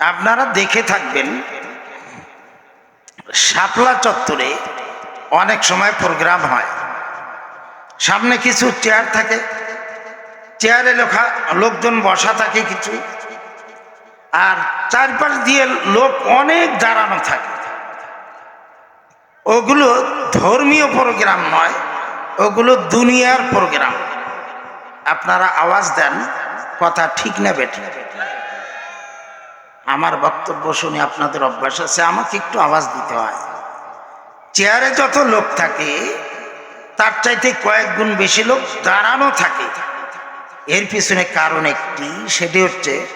আপনারা দেখে থাকবেন, শাপলা চত্বরে অনেক সময় প্রোগ্রাম হয়। সামনে কিছু চেয়ার থাকে, চেয়ারে লেখা, লোকজন বসা থাকে কিছু, আর চারপাশ দিয়ে লোক অনেক দাঁড়ানো থাকে। ওগুলো ধর্মীয় প্রোগ্রাম নয়, ওগুলো দুনিয়ার প্রোগ্রাম। আপনারা আওয়াজ দেন, কথা ঠিক না বেঠিক। আমার বক্তব্য শুনে আপনাদের অভ্যাস আছে, আমাকে একটু আওয়াজ দিতে হয়। চেয়ারে যত লোক থাকে, তার চাইতে কয়েক গুণ বেশি লোক দাঁড়ানো থাকে। এর পিছনে কারণ একটি, সেটি হচ্ছে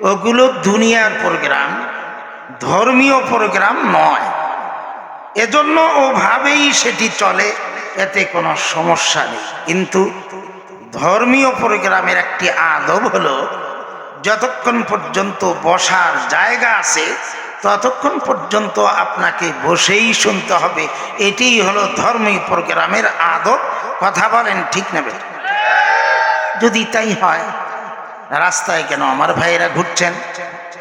ওগুলো দুনিয়ার প্রোগ্রাম ধর্মীয় প্রোগ্রাম নয়। এজন্য ওভাবেই সেটি চলে, এতে কোনো সমস্যা নেই। কিন্তু ধর্মীয় প্রোগ্রামের একটি আদব হলো যতক্ষণ পর্যন্ত বসার জায়গা আছে, ততক্ষণ পর্যন্ত আপনাকে বসেই শুনতে হবে। এটিই হলো ধর্মীয় প্রোগ্রামের আদব। কথা বলেন ঠিক নেবে যদি তাই হয়, রাস্তায় কেন আমার ভাইয়েরা ঘুরছেন?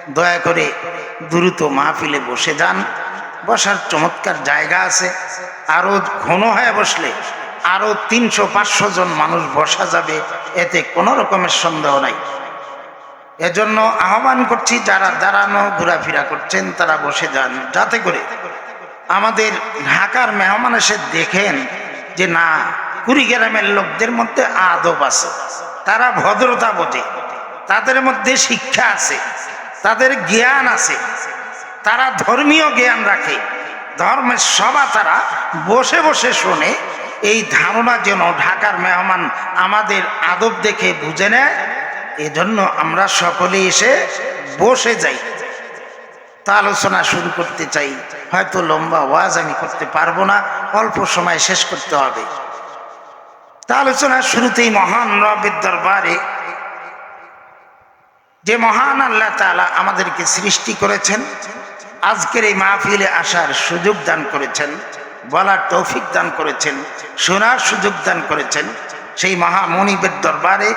দয়া করে দ্রুত মাহফিলে বসে যান। বসার চমৎকার জায়গা আছে। আরও ঘন হয়ে বসলে আরও তিনশো পাঁচশো জন মানুষ বসা যাবে। এতে কোনো রকমের সন্দেহ নাই। এজন্য আহ্বান করছি, যারা দাঁড়ানো, ঘোরাফেরা করছেন, তারা বসে যান। যাতে করে আমাদের ঢাকার মেহমান এসে দেখেন যে না, কুড়িগ্রামের লোকদের মধ্যে আদব আছে। তারা ভদ্রতা বোঝে, তাদের মধ্যে শিক্ষা আছে, তাদের জ্ঞান আছে, তারা ধর্মীয় জ্ঞান রাখে। ধর্মের সভা তারা বসে বসে শোনে। এই ধারণা যেন ঢাকার মেহমান আমাদের আদব দেখে বুঝে নেয় এজন্য আমরা সকলে এসে বসে যাই। তা আলোচনা শুরু করতে চাই। হয়তো লম্বা ওয়াজ আমি করতে পারব না, অল্প সময় শেষ করতে হবে। তা আলোচনা শুরুতেই মহান রবের দরবারে যে মহান আল্লাহ তালা আমাদেরকে সৃষ্টি করেছেন, আজকের এই মাহফিলে আসার সুযোগ দান করেছেন, বলার তৌফিক দান করেছেন, শোনার সুযোগ দান করেছেন সেই মহামনিবের দরবারে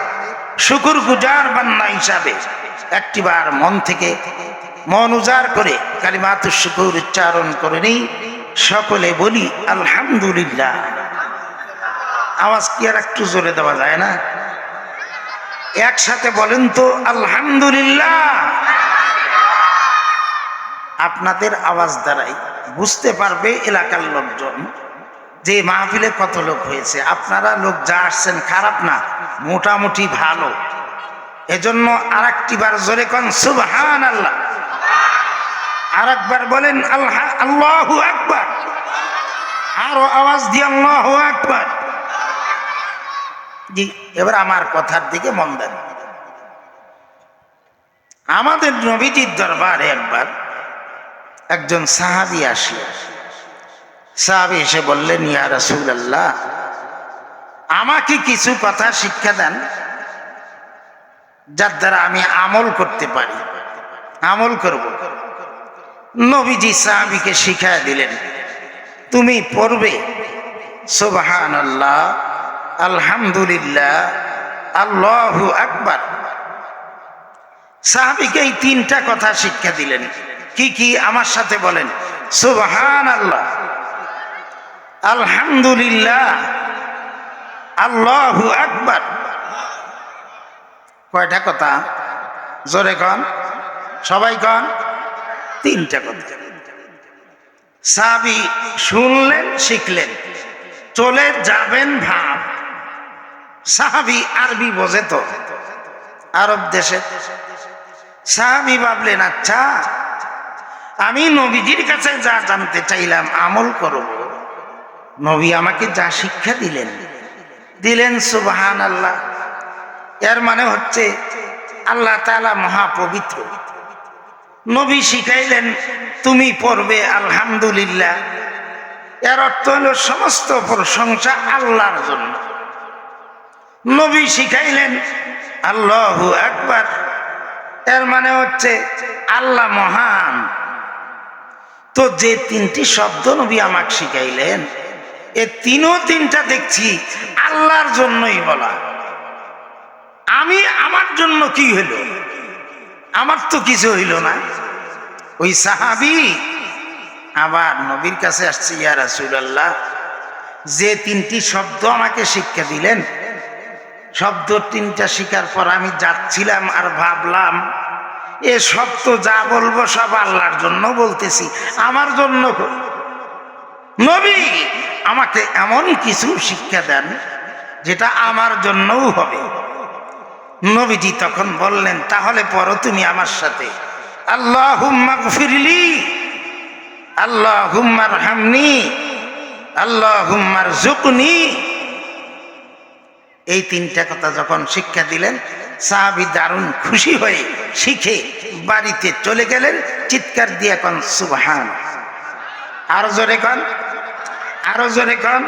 শুকুর গুজার বান্না হিসাবে একটিবার মন থেকে মন উজাড় করে কালিমাত শুকুর উচ্চারণ করে নেই। সকলে বলি, আলহামদুলিল্লাহ। আওয়াজ কি আর একটু জোরে দেওয়া যায় না? একসাথে বলেন তো, আলহামদুলিল্লাহ। আপনাদের আওয়াজ দ্বারাই বুঝতে পারবে এলাকার লোকজন। যে মাহফিলে কত লোক হয়েছে, আপনারা লোক যা আসছেন খারাপ না, মোটামুটি ভালো। এজন্য আর একটি বার জোরে কন সুবহান আল্লাহ আর একবার বলেন, আল্লাহ, আল্লাহু আকবার। আরও আওয়াজ দিয়ে আল্লাহু আকবার। জি, এবার আমার কথার দিকে মন দেন। আমাদের নবীজির দরবারে একবার একজন সাহাবি আসিয়া সাহাবি এসে বললেন, ইয়া রাসুল আল্লাহ আমাকে কিছু কথা শিক্ষা দেন যার দ্বারা আমি আমল করতে পারি। আমল করব। নবীজি সাহাবিকে শিখায় দিলেন, তুমি পড়বে সুবহান আল্লাহ আলহামদুলিল্লাহ, আল্লাহু আকবার। সাহাবিকে এই তিনটা কথা শিক্ষা দিলেন। কি কি? আমার সাথে বলেন সুবহান আল্লাহ আলহামদুলিল্লাহ। আল্লাহ আকবার। কয়টা কথা? জোরে কন। সবাই কন? তিনটা কথা। সাবি শুনলেন, শিখলেন। চলে যাবেন ভাব। সাহাবি আরবি বোঝে তো। আরব দেশে। সাহাবি ভাবলেন আচ্ছা আমি নবীজির কাছে যা জানতে চাইলাম আমল করব। নবী আমাকে যা শিক্ষা দিলেন দিলেন সুবহান আল্লাহ এর মানে হচ্ছে আল্লাহ তালা মহাপবিত্র। নবী শিখাইলেন, তুমি পড়বে আলহামদুলিল্লাহ। এর অর্থ হলো সমস্ত প্রশংসা আল্লাহর জন্য। নবী শিখাইলেন, আল্লাহ একবার এর মানে হচ্ছে আল্লাহ মহান। তো যে তিনটি শব্দ নবী আমাকে শিখাইলেন এ তিনও তিনটা দেখছি আল্লাহর জন্যই বলা। আমি আমার জন্য কি হলো আমার তো কিছু হইল না। ওই সাহাবি আবার নবীর কাছে আসছে, ইয়া রাসূলুল্লাহ, যে তিনটি শব্দ আমাকে শিক্ষা দিলেন, শব্দ তিনটা শিকার পর আমি যাচ্ছিলাম আর ভাবলাম, এ তো যা বলব সব আল্লাহর জন্য বলতেছি, আমার জন্য নবী আমাকে এমন কিছু শিক্ষা দেন যেটা আমার জন্যও হবে। নবীজি তখন বললেন, তাহলে পরো তুমি আমার সাথে। আল্লাহ হুম্মা ফিরলি আল্লাহ হুম্মার হামনি আল্লাহ হুম্মার জুকনি এই তিনটা কথা যখন শিক্ষা দিলেন, সাহাবি দারুণ খুশি হয়ে শিখে বাড়িতে চলে গেলেন, চিৎকার দিয়ে কন, সুবহান। আরও জোরে কন আরও জোরে কন।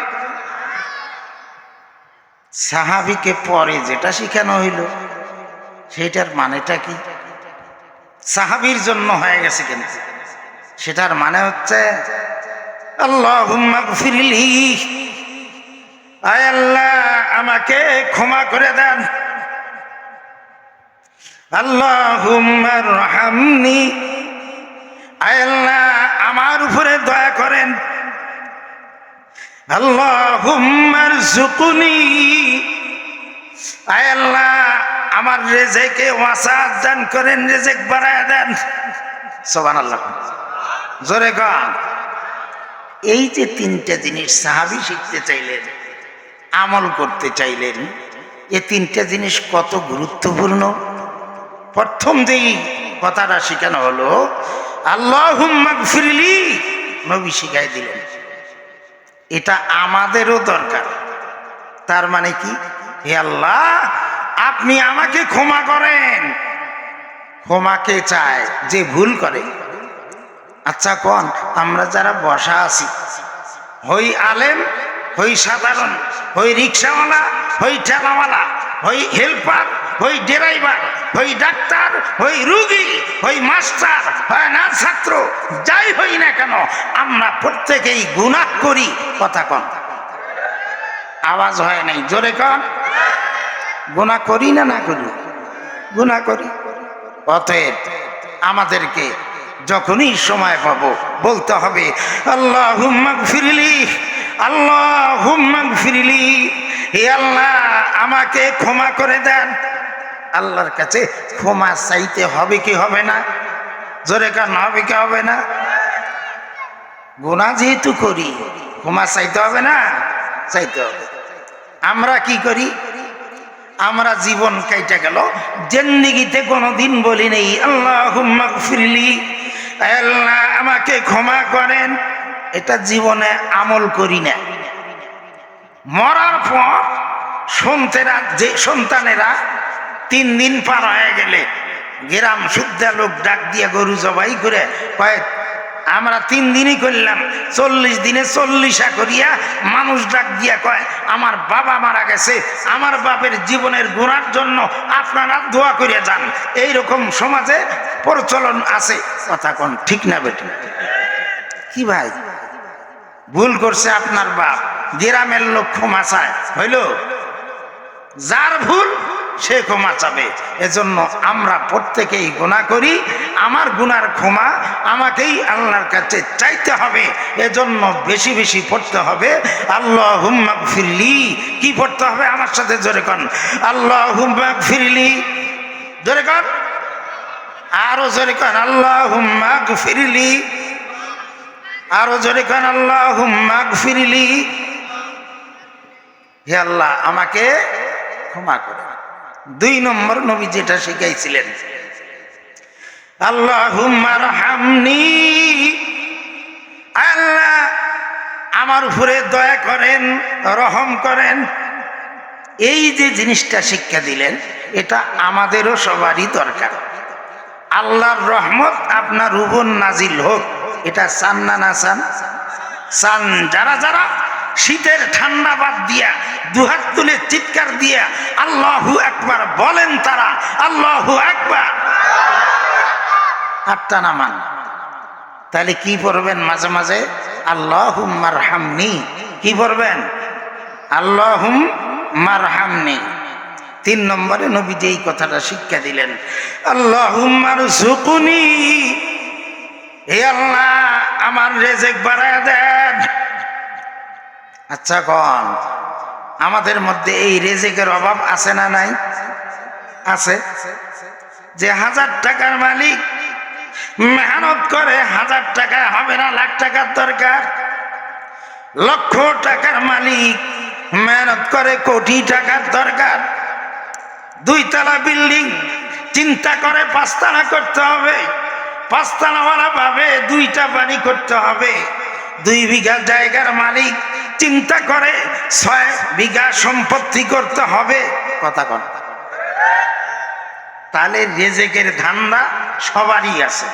সাহাবিকে পরে যেটা শিখানো হইল সেটার মানেটা কি? সাহাবির জন্য হয়ে গেছে কিন্তু সেটার মানে হচ্ছে আল্লাহ আল্লাহ, আমাকে ক্ষমা করে দেন। আল্লাহ আল্লাহ, আমার উপরে দয়া করেন। আল্লাহ জুকুনি আল্লাহ, আমার রেজেকে ওয়াসাদ দান করেন, রেজেক বাড়ায় দেন। সোবান আল্লাহ জোরে গান। এই যে তিনটা জিনিস সাহাবি শিখতে চাইলেন, আমল করতে চাইলেন, এ তিনটা জিনিস কত গুরুত্বপূর্ণ? প্রথম যেই কথাটা শেখানো হলো আল্লাহ ফিরলি নবী শিখাই দিলেন। এটা আমাদেরও দরকার। তার মানে কি? হে আল্লাহ, আপনি আমাকে ক্ষমা করেন। ক্ষমাকে চায়? যে ভুল করে। আচ্ছা কন? আমরা যারা বসা আছি, হই আলেম, হই সাধারণ, হই রিক্সাওয়ালা, হই ঠেলাওয়ালা, হই হেল্পার হই ড্রাইভার, হই ডাক্তার, হই রুগী, হই মাস্টার হয় না ছাত্র, যাই হই না কেন, আমরা প্রত্যেকেই গুণা করি, কথা কন। আওয়াজ হয় নাই, জোরে কন। গুণা করি না না করি? গুণা করি। অতএব আমাদেরকে যখনই সময় পাবো, বলতে হবে আল্লাহ হুম্মাক ফিরলি আল্লাহ হুম্মাক ফিরিলি হে আল্লাহ, আমাকে ক্ষমা করে দেন। আল্লাহর কাছে ক্ষমা চাইতে হবে কি হবে না? জোরে কান, হবে কি হবে না? গুণা যেহেতু করি, ক্ষমা চাইতে হবে না? চাইতে হবে। আমরা কি করি? আমরা জীবন কাইটা গেল। জেন্দিগিতে কোনোদিন বলি নেই আল্লাহ ফিরলি আল্লাহ, আমাকে ক্ষমা করেন। এটা জীবনে আমল করি না। মরার পর সন্তেরা, যে সন্তানেরা তিন দিন পার হয়ে গেলে গ্রাম শুদ্ধা লোক ডাক দিয়ে গরু জবাই করে কয়েক আমরা তিন দিনই করলাম, চল্লিশ দিনে চল্লিশা করিয়া মানুষ ডাক দিয়া কয়, আমার বাবা মারা গেছে, আমার বাপের জীবনের গুণার জন্য আপনারা দোয়া করিয়া যান। এইরকম সমাজে প্রচলন আছে। কথা কোন ঠিক না বেটি কি ভাই? ভুল করছে আপনার বাপ। গ্রামের লোক ক্ষমা চায়। হইল? যার ভুল সে ক্ষমা চাবে। এজন্য আমরা প্রত্যেকেই গুণা করি। আমার গুনার ক্ষমা আমাকেই আল্লাহর কাছে চাইতে হবে। এজন্য বেশি বেশি পড়তে হবে। আল্লাহ হুম্মাক ফিরলি কি পড়তে হবে আমার সাথে জোরে কন। আল্লাহ হুম্মাক ফিরলি জোরে কন। আরও জোরে কন। আল্লাহ হুম্মাক ফিরলি আরও জোরে কন। আল্লাহ হুম্মাক ফিরলি হে আল্লাহ, আমাকে ক্ষমা করে দুই নম্বর নবী যেটা শিখাইছিলেন। আল্লাহ আল্লাহ আমার উপরে দয়া করেন, রহম করেন। এই যে জিনিসটা শিক্ষা দিলেন, এটা আমাদেরও সবারই দরকার। আল্লাহর রহমত আপনার উপর নাজিল হোক, এটা চান না না চান চান যারা যারা শীতের ঠান্ডা বাদ দিয়া, দুহাত তুলে চিৎকার দিয়া, আল্লাহু একবার বলেন তারা, আল্লাহু একবার আটটা নামান তাহলে কি পড়বেন মাঝে মাঝে? আল্লাহ মারহামনি কি পড়বেন? আল্লাহুম মারহামনি তিন নম্বরে নবীজি এই কথাটা শিক্ষা দিলেন সুকুনি হে আল্লাহ, আমার রেজেক বাড়ায় দেন। আচ্ছা কন, আমাদের মধ্যে এই রেজেকের অভাব আছে না নাই? আছে। যে হাজার টাকার মালিক মেহনত করে হাজার টাকা, হবে না লাখ টাকার দরকার? লক্ষ টাকার মালিক মেহনত করে কোটি টাকার দরকার। দুইতলা বিল্ডিং চিন্তা করে পাঁচতলা করতে হবে। পাঁচতলাওয়ালা ভাবে দুইটা বাড়ি করতে হবে। দুই বিঘা জায়গার মালিক চিন্তা করে ছয় বিঘা সম্পত্তি করতে হবে। কথা কন। তাহলে রেজেকের ধান্দা সবারই আছে।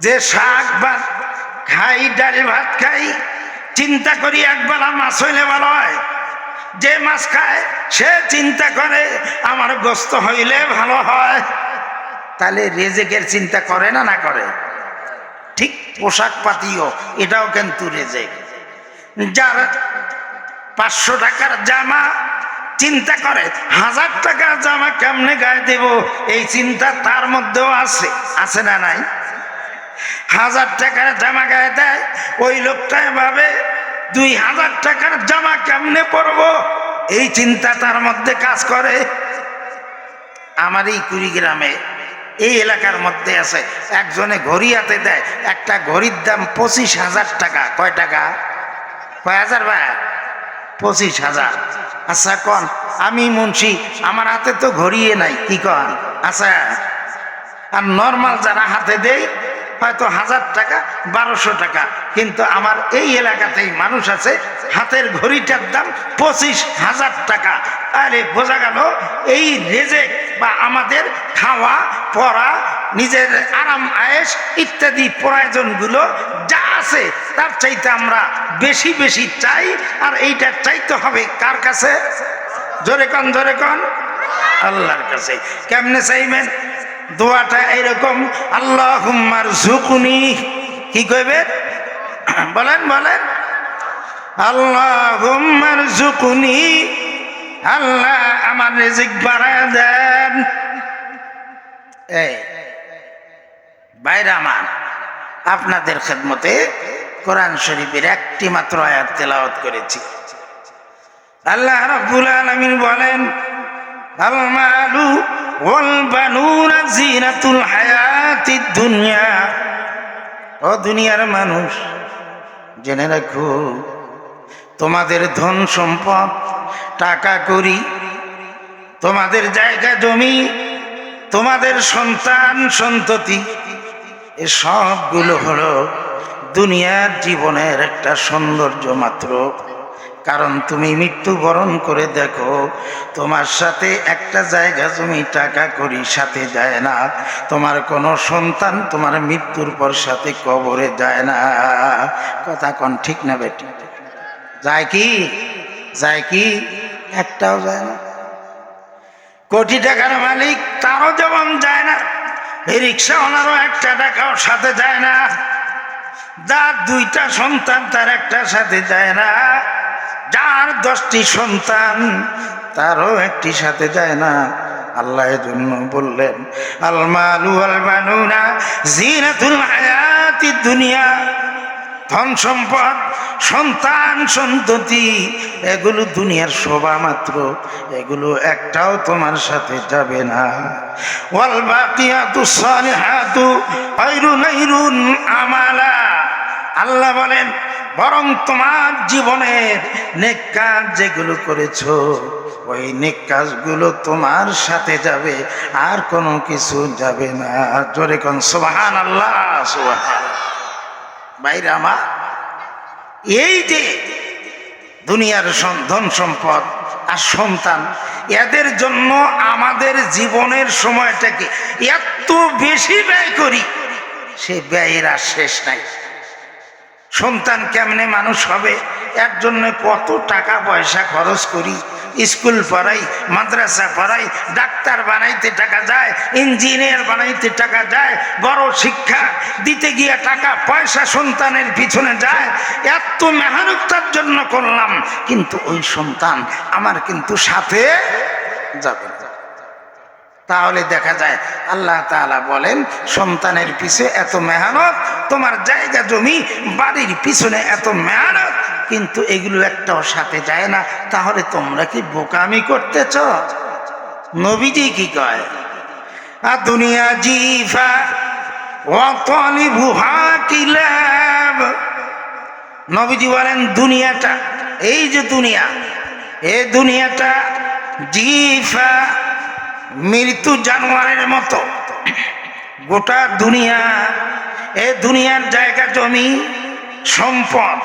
যে শাক ভাত খাই ডাল ভাত খাই চিন্তা করি একবেলা মাছ হইলে ভালো হয়। যে মাছ খায় সে চিন্তা করে আমার গোস্ত হইলে ভালো হয়। তাহলে রেজেকের চিন্তা করে না না করে? ঠিক পোশাক পাতিও এটাও কিন্তু রেজেক। যার পাঁচশো টাকার জামা চিন্তা করে, হাজার টাকার জামা কেমনে গায়ে দেব? এই চিন্তা তার মধ্যেও আছে আছে না নাই? হাজার টাকার জামা গায়ে দেয়, ওই লোকটাই ভাবে দুই হাজার টাকার জামা কেমনে পরবো? এই চিন্তা তার মধ্যে কাজ করে। আমার এই কুড়িগ্রামে, এই এলাকার মধ্যে আছে, একজনে ঘড়ি হাতে দেয়, একটা ঘড়ির দাম পঁচিশ হাজার টাকা। কয় টাকা? কয় হাজার ভাই? পঁচিশ হাজার। আচ্ছা কন, আমি মুন্সি, আমার হাতে তো ঘড়িয়ে নাই, কি কন? আচ্ছা আর নর্মাল যারা হাতে দেয় হয়তো হাজার টাকা, বারোশো টাকা। কিন্তু আমার এই এলাকাতেই মানুষ আছে, হাতের ঘড়িটার দাম পঁচিশ হাজার টাকা। আরে বোঝা গেল, এই রেজেক বা আমাদের খাওয়া, পড়া, নিজের আরাম আয়েস ইত্যাদি প্রয়োজনগুলো যা আছে, তার চাইতে আমরা বেশি বেশি চাই। আর এইটা চাইতে হবে কার কাছে? জোরে কন জোরে কন। আল্লাহর কাছে। কেমনে চাইবেন? দোয়াটা এরকম আল্লাহ হুম্মার ঝুকুনি কি কইবে? বলেন বলেন। আল্লাহ হুম্মার ঝুকুনি আল্লাহ আমার রিজিক বাড়ায় দেন। এই, বাইরে আমার, আপনাদের খেদমতে কোরআন শরীফের একটি মাত্র আয়াত তেলাওয়াত করেছি। আল্লাহ রাব্বুল আলামিন বলেন দুনিয়ার মানুষ, জেনে রাখো, তোমাদের ধন সম্পদ, টাকা করি, তোমাদের জায়গা জমি, তোমাদের সন্তান, সন্ততি, এ সবগুলো হলো দুনিয়ার জীবনের একটা সৌন্দর্য মাত্র। কারণ তুমি মৃত্যুবরণ করে দেখো, তোমার সাথে একটা জায়গা তুমি টাকা করি সাথে যায় না, তোমার কোনো সন্তান তোমার মৃত্যুর পর সাথে কবরে যায় না। কথা কন ঠিক না বেটি? যায় কি? যায় কি? একটাও যায় না। কোটি টাকার মালিক, তারও যেমন যায় না। এই রিক্সাওয়ালারও একটা টাকাও সাথে যায় না। যার দুইটা সন্তান, তার একটা সাথে যায় না। যার দশটি সন্তান, তারও একটি সাথে যায় না। আল্লাহ জন্য বললেন, আলমালু আলমানুনা জিনাতুল হায়াতি দুনিয়া। ধন সম্পদ, সন্তান, সন্ততি, এগুলো দুনিয়ার শোভা মাত্র। এগুলো একটাও তোমার সাথে যাবে না। আমালা। আল্লাহ বলেন বরং তোমার জীবনের নেক কাজ যেগুলো করেছ, ওই নেক কাজগুলো তোমার সাথে যাবে, আর কোনো কিছু যাবে না। জোরে কোন সুবহান আল্লাহ সুবহান বাইরে আমার, এই যে দুনিয়ার ধন সম্পদ আর সন্তান, এদের জন্য আমাদের জীবনের সময়টাকে এত বেশি ব্যয় করি, সে ব্যয়ের আর শেষ নাই। সন্তান কেমনে মানুষ হবে এর জন্য কত টাকা পয়সা খরচ করি স্কুল পড়াই, মাদ্রাসা পড়াই, ডাক্তার বানাইতে টাকা যায়, ইঞ্জিনিয়ার বানাইতে টাকা যায়, বড় শিক্ষা দিতে গিয়ে টাকা পয়সা সন্তানের পিছনে যায়, এত মেহনত জন্য করলাম, কিন্তু ওই সন্তান আমার কিন্তু সাথে যাবে না। তাহলে দেখা যায় আল্লাহ তাআলা বলেন, সন্তানের পিছে এত মেহনত, তোমার জায়গা জমি, বাড়ির পিছনে এত মেহনত, কিন্তু এগুলো একটাও সাথে যায় না। তাহলে তোমরা কি বোকামি করতেছ? নবীজি কি কয়? আর দুনিয়া জিফা অতলিবুহা কিলাব। নবীজি বলেন, দুনিয়াটা, এই যে দুনিয়া, এই দুনিয়াটা জিফা মৃত্যু জানোয়ারের মতো। গোটা দুনিয়া, এ দুনিয়ার জায়গা, জমি, সম্পদ,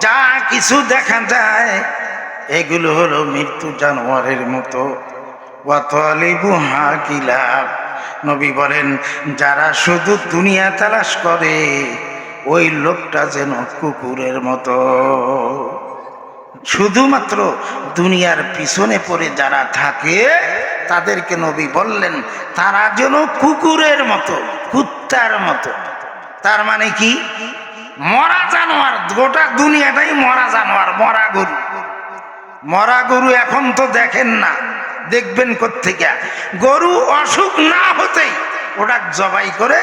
যা কিছু দেখা যায়, এগুলো হলো মৃত্যু জানোয়ারের মতো। নবী বলেন, যারা শুধু দুনিয়া তালাশ করে, ওই লোকটা যেন কুকুরের মতো। শুধুমাত্র দুনিয়ার পিছনে পড়ে যারা থাকে তাদেরকে নবী বললেন, তারা যেন কুকুরের মতো, কুত্তার মতো। তার মানে কি? মরা জানোয়ার, গোটা দুনিয়াটাই মরা জানোয়ার, মরা গরু। মরা গরু এখন তো দেখেন না, দেখবেন কোথেকে গরু অসুখ না হতেই ওটা জবাই করে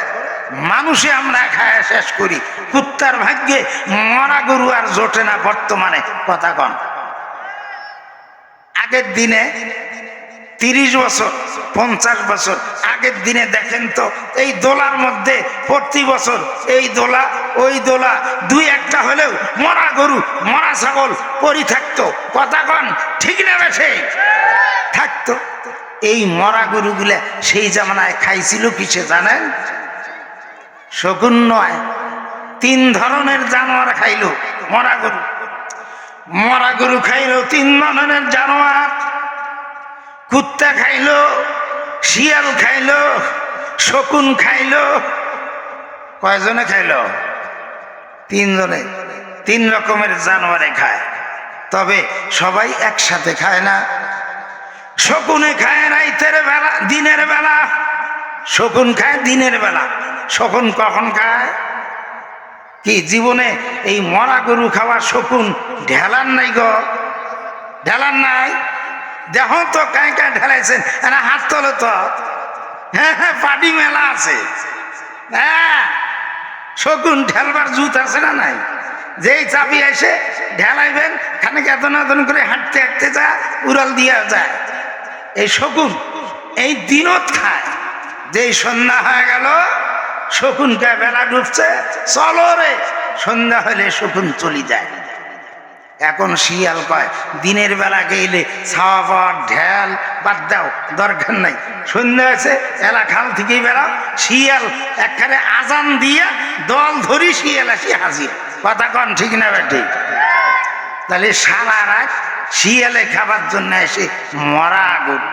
মানুষে আমরা খায় শেষ করি। কুত্তার ভাগ্যে মরা গরু আর জোটে না বর্তমানে, কথা কন। আগের দিনে তিরিশ বছর, পঞ্চাশ বছর। আগের দিনে দেখেন তো, এই দোলার মধ্যে প্রতি বছর এই দোলা, ওই দোলা, দুই একটা হলেও মরা গরু, মরা ছাগল পরি থাকতো। কথা কন, ঠিক না বেশে থাকতো। এই মরা গরুগুলা সেই জামানায় খাইছিল কিসে জানেন? শকুন নয়, তিন ধরনের জানোয়ার খাইলো মরা গরু। মরা গরু খাইলো তিন ধরনের জানোয়ার। কুত্তা খাইলো, শিয়াল খাইলো, শকুন খাইলো। কয়জনে খাইলো? তিনজনে। তিন রকমের জানোয়ারে খায়। তবে সবাই একসাথে খায় না। শকুনে খায় রাইতের বেলা, দিনের বেলা। শকুন খায় দিনের বেলা। শকুন কখন খায়? কি জীবনে এই মরা গরু খাওয়া শকুন ঢেলার নাই গো? ঢেলার নাই? দেহ তো কায় কায় ঢেলাইছেন এরা হাত তোলো তো হ্যাঁ হ্যাঁ পাটি মেলা আছে। হ্যাঁ শকুন ঢেলবার জুত আছে না নাই? যেই চাবি এসে ঢেলাইবেন, খানিক এতন এতন করে হাঁটতে হাঁটতে যা, উড়াল দিয়া যায়। এই শকুন, এই দিনত খায়। যেই সন্ধ্যা হয়ে গেল শকুনকে বেলা ডুবছে, চলো রে, সন্ধ্যা হলে শকুন চলি যায়। এখন শিয়াল পায় দিনের বেলা গেলে পাওয়ার ঢেল বাদ দাও, দরকার নাই। সন্ধ্যা আছে এলা খাল থেকেই বেড়াও। শিয়াল একখানে আজান দিয়ে দল ধরি শিয়াল আসি হাজির। কথা কন, ঠিক না বে ঠিক তাহলে সারা রাত শিয়ালে খাবার জন্য এসে মরা আগুন।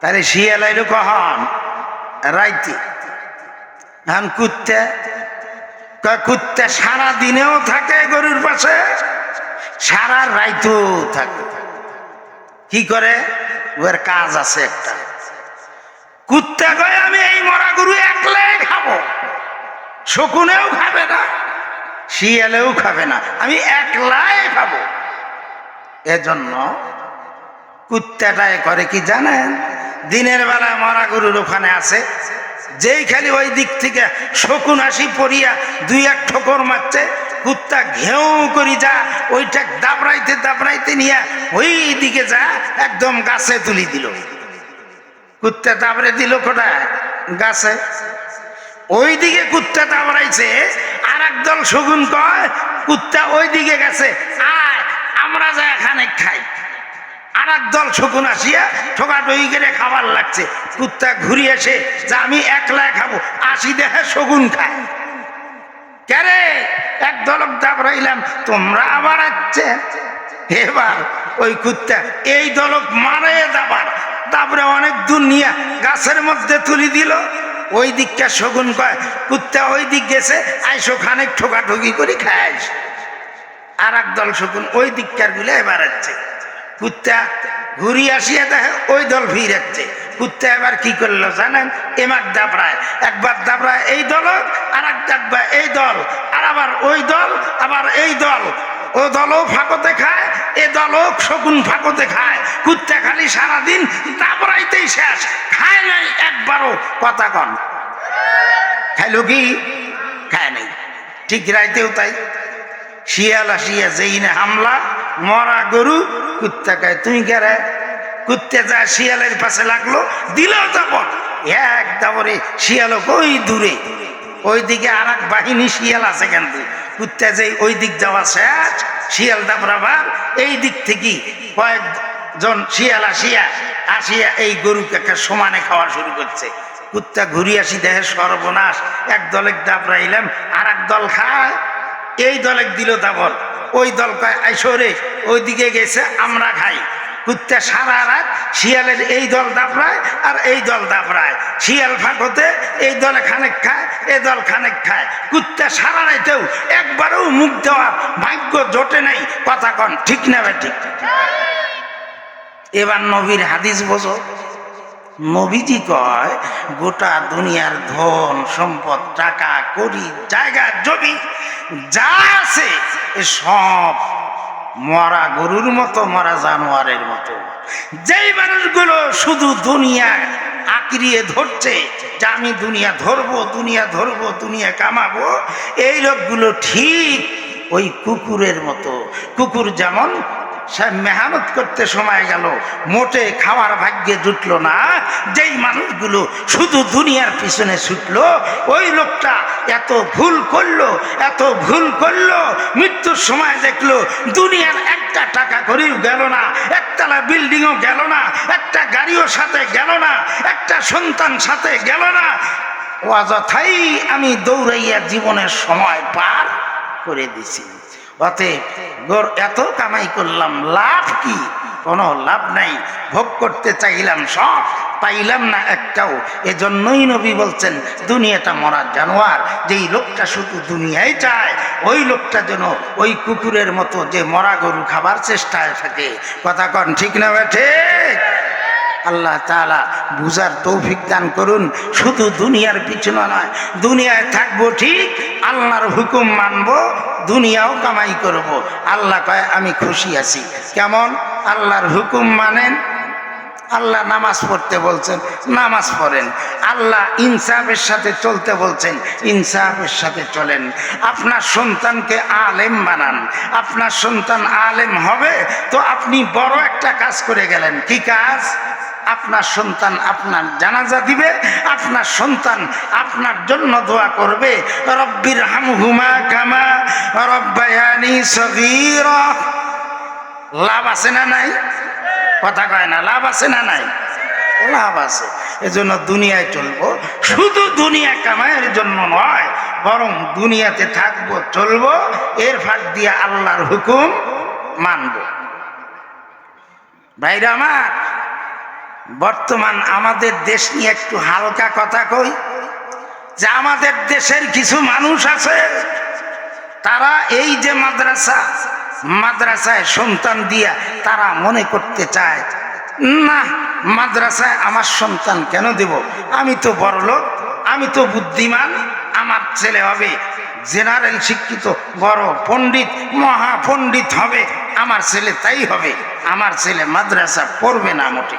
তাহলে শিয়াল এলো কখন? রাইতে। এখন কুত্তে, কয়, কুত্তে সারা দিনেও থাকে গরুর পাশে। সারা রাইতেও থাকে। কি করে? ওর কাজ আছে একটা। কুত্তে কয়, আমি এই মরা গরু একলাই খাব। শকুনেও খাবে না, শিয়ালেও খাবে না। আমি একলাই খাব। এজন্য কুত্তাটায় করে কি জানেন? দিনের বেলা মরা গরুর ওখানে আছে। যেই খালি ওই দিক থেকে শকুন আসি পড়িয়া দুই এক ঠোকর মারছে কুত্তা ঘেউ করি যা, ওইটা দাবড়াইতে দাবড়াইতে নিয়ে ওই দিকে যা, একদম গাছে তুলি দিল। কুত্তা দাবড়ে দিল কোথায়? গাছে। ওই দিকে কুত্তা দাবড়াইছে আর একদল শগুন কয়, কুত্তা ওই দিকে গেছে, আয়, আমরা যা এখানে খাই। আর দল শকুন আসিয়া ঠোকা ঠোকাঠকি করে খাবার লাগছে। কুত্তা ঘুরি এসে, যে আমি একলা খাব, আসি দেখে শগুন খায়। কেরে এক দলক দাবড়াইলাম, তোমরা আবার আসছে। এবার ওই কুত্তা, এই দলক মারে দাবার। তারপরে অনেক দূর নিয়ে গাছের মধ্যে তুলি দিল। ওই দিকটা শগুন কয়, কুত্তা ওই দিক গেছে, আইসো খানেক ঠোকাঠকি করে খায় আইসো আর এক দল শকুন ওই দিককারগুলো এবার আসছে। কুত্তা ঘুরি আসিয়া দেখে ওই দল ফিরাচ্ছে কুত্তা এবার কি করল জানেন? এমার দাবড়ায়। একবার দাবড়ায় এই দল আর এক এই দল, আর আবার ওই দল, আবার এই দল। ও দলও ফাঁকতে খায় এ দলও শকুন ফাঁকতে খায় কুত্তা খালি সারাদিন দাবরাইতেই শেষ, খায় নাই একবারও কথা কন। খাইলো কি? খায় নাই। ঠিক রাইতেও তাই। শিয়াল আসিয়া যেই না হামলা, মরা গরু কুত্তা খায়। তুই কেরে কুত্তে যা শিয়ালের পাশে লাগল, দিলেও দাবর এক দাবরে শিয়ালও ওই দূরে। ওই দিকে আর এক বাহিনী শিয়াল আছে কিন্তু। কুত্তা যে ওই দিক যাওয়া শেষ, শিয়াল দাবরাবার এই দিক থেকে কয়েকজন শিয়াল আসিয়া আসিয়া এই গরুকে সমানে খাওয়া শুরু করছে। কুত্তা ঘুরি আসি দেহে সর্বনাশ। এক দলে দাবরাইলাম আর এক দল খায়। এই দলে দিল দাবর। ওই দল কয় আইসরে ওই দিকে গেছে, আমরা খাই। কুত্তা সারা রাত শিয়ালের এই দল দাবড়ায় আর এই দল দাবড়ায় শিয়াল ফাঁকতে এই দলে খানেক খায় এই দল খানেক খায়। কুত্তা সারা রাতেও একবারও মুখ দেওয়ার ভাগ্য জোটে নাই। কথা কন, ঠিক না ঠিক? এবার নবীর হাদিস বোঝো। নবীজি কয়, গোটা দুনিয়ার ধন, সম্পদ, টাকা করি জায়গা, জমি যা আছে সব মরা গরুর মতো, মরা জানোয়ারের মতো। যেই মানুষগুলো শুধু দুনিয়া আঁকড়িয়ে ধরছে যে আমি দুনিয়া ধরবো দুনিয়া ধরবো, দুনিয়া কামাবো, এই লোকগুলো ঠিক ওই কুকুরের মতো। কুকুর যেমন সে মেহনত করতে সময় গেল। মোটে খাওয়ার ভাগ্যে জুটলো না। যেই মানুষগুলো শুধু দুনিয়ার পিছনে ছুটল, ওই লোকটা এত ভুল করল, এত ভুল করল, মৃত্যুর সময় দেখল দুনিয়ার একটা টাকা করেও গেল না, একতলা বিল্ডিংও গেল না, একটা গাড়িও সাথে গেল না, একটা সন্তান সাথে গেল না। অযথাই আমি দৌড়াইয়া জীবনের সময় পার করে দিছি। এত কামাই করলাম, লাভ কি? কোনো লাভ নাই, ভোগ করতে চাইলাম সব, পাইলাম না একটাও। এজন্যই নবী বলছেন, দুনিয়াটা মরা জানোয়ার, যেই লোকটা শুধু দুনিয়ায় চায়, ওই লোকটা যেন ওই কুকুরের মতো যে মরা গরু খাবার চেষ্টায় থাকে। কথা কন, ঠিক না ঠিক? আল্লাহ তালা বুঝার তৌফিক দান করুন। শুধু দুনিয়ার পিছনে নয়, দুনিয়ায় থাকব ঠিক, আল্লাহর হুকুম মানবো, দুনিয়াও কামাই করব। আল্লাহ কয়, আমি খুশি আছি। কেমন? আল্লাহর হুকুম মানেন, আল্লাহ নামাজ পড়তে বলছেন, নামাজ পড়েন। আল্লাহ ইনসাফের সাথে চলতে বলছেন, ইনসাফের সাথে চলেন। আপনার সন্তানকে আলেম বানান। আপনার সন্তান আলেম হবে, তো আপনি বড় একটা কাজ করে গেলেন। কি কাজ? আপনার সন্তান আপনার জানাজা দিবে, আপনার সন্তান আপনার জন্য দোয়া করবে। রব্বির হামহুমা কামা রব্বায়ানি সগীরা। লাভ আছে না নাই? কথা কয় না, লাভ আছে না নাই? লাভ আছে। এজন্য দুনিয়ায় চলবো। শুধু দুনিয়া কামাইয়ের জন্য নয়, বরং দুনিয়াতে থাকব, চলবো, এর ফাঁক দিয়ে আল্লাহর হুকুম মানব। ভাইরা আমার বর্তমান আমাদের দেশ নিয়ে একটু হালকা কথা কই, যে আমাদের দেশের কিছু মানুষ আছে, তারা এই যে মাদ্রাসা, মাদ্রাসায় সন্তান দিয়া তারা মনে করতে চায়, না, মাদ্রাসায় আমার সন্তান কেন দেব? আমি তো বড় লোক আমি তো বুদ্ধিমান, আমার ছেলে হবে, জেনারেল শিক্ষিত, বড় পণ্ডিত মহা পণ্ডিত হবে, আমার ছেলে তাই হবে, আমার ছেলে মাদ্রাসা পড়বে না মোটে।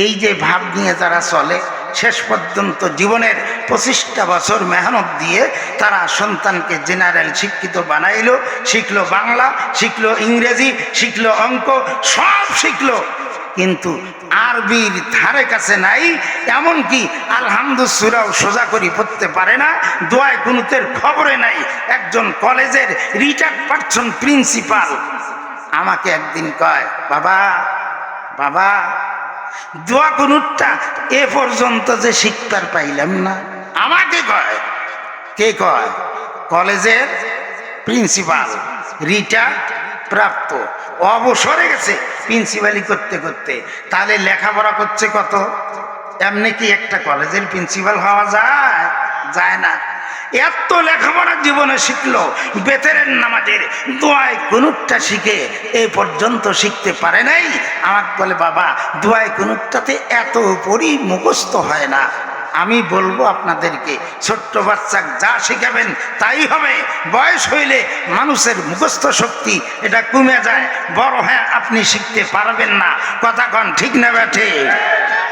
এই যে ভাব নিয়ে তারা চলে, শেষ পর্যন্ত জীবনের পঁচিশটা বছর মেহনত দিয়ে তারা সন্তানকে জেনারেল শিক্ষিত বানাইল, শিখলো বাংলা, শিখলো ইংরেজি, শিখলো অঙ্ক, সব শিখলো। কিন্তু আরবির ধারে কাছে নাই, এমনকি আলহামদুসুরাও সোজা করি পড়তে পারে না, দোয়ায় কুনুতের খবরে নাই। একজন কলেজের রিটায়ার্ড পার্সন প্রিন্সিপাল আমাকে একদিন কয়, বাবা বাবা দোয়া কুনুরটা এ পর্যন্ত যে শিখতার পাইলাম না। আমাকে কয়? কে কয়? কলেজের প্রিন্সিপাল রিটায়ার্ড প্রাপ্ত। অবসরে গেছে প্রিন্সিপালি করতে করতে। তাহলে লেখাপড়া করছে কত? এমনি কি একটা কলেজের প্রিন্সিপাল হওয়া যায়? যায় না। এত লেখাপড়া জীবনে শিখলো, বেতেরের নামাজের দোয়ায় কুনুটটা শিখে এই পর্যন্ত শিখতে পারে নাই? আমাকে বলে, বাবা, দোয়ায় কুনুটটাতে এত পরি মুখস্থ হয় না। আমি বলব আপনাদেরকে, ছোট্ট বাচ্চা যা শিখাবেন তাই হবে। বয়স হইলে মানুষের মুখস্থ শক্তি এটা কমে যায়। বড় হ্যাঁ আপনি শিখতে পারবেন না। কথা কন, ঠিক না ব্যাঠে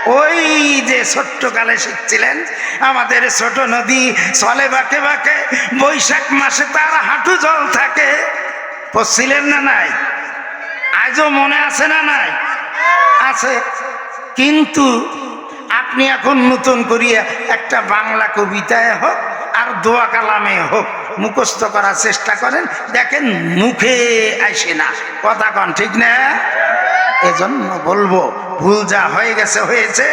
ওই যে ছোট্টকালে শিখছিলেন, আমাদের ছোট নদী চলে বাঁকে বাঁকে, বৈশাখ মাসে তার হাঁটু জল থাকে। পড়ছিলেন না নাই? আজও মনে আছে না নাই? আছে। কিন্তু আপনি এখন নতুন করিয়া একটা বাংলা কবিতায় হোক আর দোয়া কালামে হোক মুখস্থ করার চেষ্টা করেন, দেখেন মুখে আসে না। কথা কন, ঠিক না? এজন্য বলব, ভুল যা হয়ে গেছে, হয়েছে,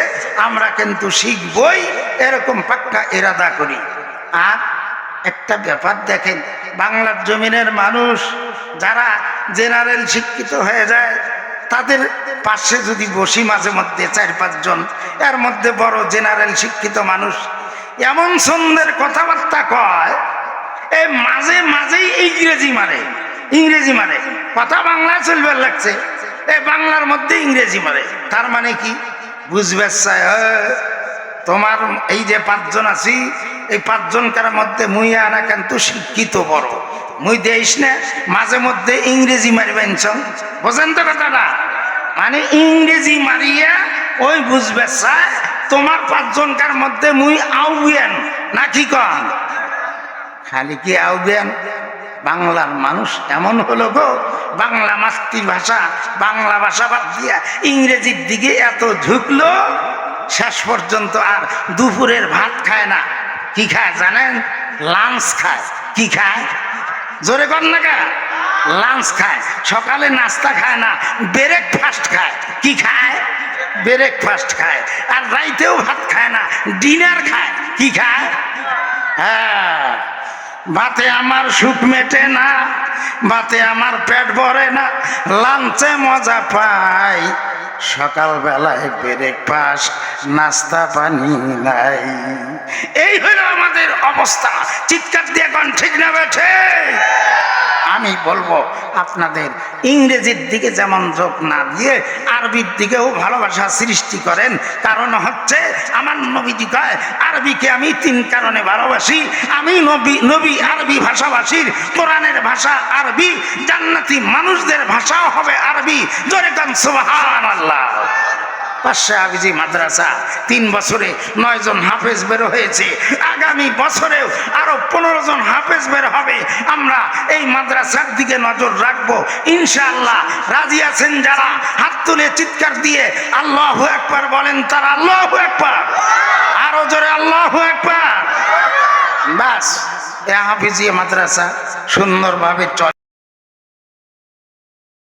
আমরা কিন্তু শিখবই, এরকম পাক্কা এরাদা করি। আর একটা ব্যাপার দেখেন, বাংলার জমিনের মানুষ যারা জেনারেল শিক্ষিত হয়ে যায় তাদের পাশে যদি বসি মাঝে মধ্যে চার পাঁচজন, এর মধ্যে বড় জেনারেল শিক্ষিত মানুষ, এমন সুন্দর কথাবার্তা কয় এই মাঝে মাঝেই ইংরেজি মারে ইংরেজি মারে। কথা বাংলা চলবার লাগছে এই বাংলার মধ্যে ইংরেজি মারে। তার মানে কি? বুঝবে তোমার এই যে পাঁচজন আছি, এই পাঁচজনকার মধ্যে মুই আর কিন্তু শিক্ষিত বড়। মুই দেইস না, মাঝে মধ্যে ইংরেজি মারিবেন বোঝেন তো কথাটা? মানে ইংরেজি মারিয়া ওই বুঝবে চায় তোমার পাঁচজনকার মধ্যে মুই আউবিয়ান, না কি কন? খালি কি আউবিয়ান? বাংলার মানুষ এমন হলো গো, বাংলা মাতৃভাষা, বাংলা ভাষা বাদ দিয়া ইংরেজির দিকে এত ঝুঁকলো, শেষ পর্যন্ত আর দুপুরের ভাত খায় না। কি খায় জানেন? লাঞ্চ খায়। কি খায়? জোরে কর না কা। লাঞ্চ খায়, সকালে নাস্তা খায় না ব্রেকফাস্ট খায়। কি খায়? ব্রেকফাস্ট খায়। আর রাইতেও ভাত খায় না ডিনার খায়। কি খায়? হ্যাঁ ভাতে আমার সুখ মেটে না, ভাতে আমার পেট ভরে না, লাঞ্চে মজা পাই। সকালবেলায় ব্রেকফাস্ট নাস্তা পানি নাই। এই হলো আমাদের অবস্থা। চিৎকার দিয়ে কোন ঠিক না বেঠে। আমি বলব, আপনাদের ইংরেজির দিকে যেমন যোগ না দিয়ে আরবির দিকেও ভালোবাসা সৃষ্টি করেন। কারণ হচ্ছে, আমার নবীজি কয়, আরবিকে আমি তিন কারণে ভালোবাসি। আমি নবী নবী আরবি ভাষাভাষীর, কোরআনের ভাষা আরবি, জান্নাতি মানুষদের ভাষাও হবে আরবি। জোরে কান সুবহান আল্লাহ পাশে আবিজি মাদ্রাসা। তিন বছরে নয় জন হাফেজ বের হয়েছে। আগামী বছরেও আরও পনেরো জন হাফেজ বের হবে। আমরা এই মাদ্রাসার দিকে নজর রাখব। ইনশাআল্লাহ রাজি আছেন যারা? হাত তুলে চিৎকার দিয়ে আল্লাহ একবার বলেন তারা আল্লাহ একবার আরও জোরে আল্লাহ একবার এ হাফিজি মাদ্রাসা সুন্দরভাবে চলে।